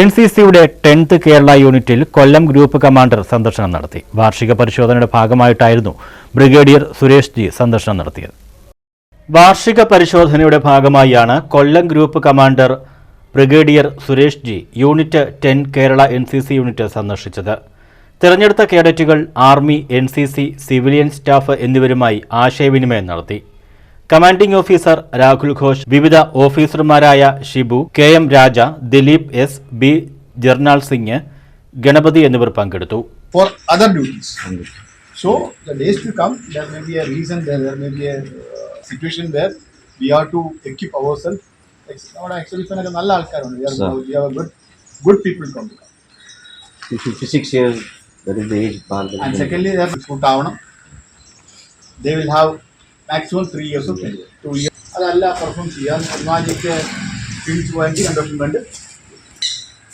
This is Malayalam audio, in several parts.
എൻ സി സിയുടെ ടെൻത്ത് കേരള യൂണിറ്റിൽ കൊല്ലം ഗ്രൂപ്പ് കമാൻഡർ സന്ദർശനം നടത്തി. വാർഷിക പരിശോധനയുടെ ഭാഗമായിട്ടായിരുന്നു ബ്രിഗേഡിയർ സുരേഷ് ജി സന്ദർശനം നടത്തിയത്. വാർഷിക പരിശോധനയുടെ ഭാഗമായാണ് Kollam group commander brigadier Suresh G unit ten Kerala N C C unit സന്ദർശിച്ചത്. തിരഞ്ഞെടുത്ത കേഡറ്റുകൾ army N C C civilian staff എന്നിവരുമായി ആശയവിനിമയം നടത്തി. കമാൻഡിംഗ് ഓഫീസർ രാഹുൽ ഘോഷ് വിവിധ ഓഫീസർമാരായ Shibu K M Raja Dileep S B Jarnail Singh Ganapathi എന്നിവർ പങ്കെടുത്തു. ഫിസിക്സ് ആൻഡ് സെക്കൻഡ് ഫുഡ് ആവണം they will have maximum three ഇയേഴ്സും two years. അതല്ല പെർഫോം ചെയ്യാൻ. ഒന്നാമത്തേക്ക് തിരിച്ചു പോയെങ്കിൽ രണ്ട് വർഷം കണ്ട്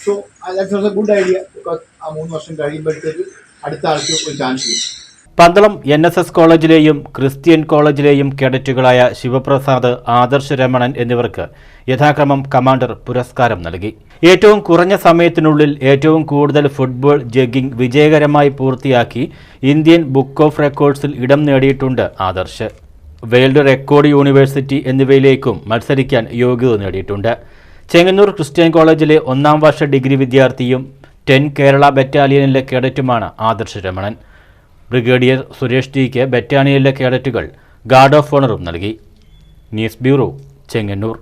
so that's a good idea because ആ മൂന്ന് വർഷം കഴിയുമ്പോഴത്തേക്ക് അടുത്ത ആൾക്ക് ഒരു ചാൻസ് കിട്ടും. പന്തളം എൻ എസ് എസ് കോളേജിലെയും ക്രിസ്ത്യൻ കോളേജിലെയും കേഡറ്റുകളായ ശിവപ്രസാദ് ആദർശ് രമണൻ എന്നിവർക്ക് യഥാക്രമം കമാൻഡർ പുരസ്കാരം നൽകി. ഏറ്റവും കുറഞ്ഞ സമയത്തിനുള്ളിൽ ഏറ്റവും കൂടുതൽ ഫുട്ബോൾ ജഗ്ഗിംഗ് വിജയകരമായി പൂർത്തിയാക്കി ഇന്ത്യൻ ബുക്ക് ഓഫ് റെക്കോർഡ്സിൽ ഇടം നേടിയിട്ടുണ്ട് ആദർശ്. വേൾഡ് റെക്കോർഡ് യൂണിവേഴ്സിറ്റി എന്നിവയിലേക്കും മത്സരിക്കാൻ യോഗ്യത നേടിയിട്ടുണ്ട്. ചെങ്ങന്നൂർ ക്രിസ്ത്യൻ കോളേജിലെ ഒന്നാം വർഷ ഡിഗ്രി വിദ്യാർത്ഥിയും ടെൻ കേരള ബറ്റാലിയനിലെ കേഡറ്റുമാണ് ആദർശ രമണൻ. ബ്രിഗേഡിയർ സുരേഷ് ടിക്ക് ബറ്റാലിയനിലെ കേഡറ്റുകൾ ഗാർഡ് ഓഫ് ഓണറും നൽകി. News bureau Chengannur.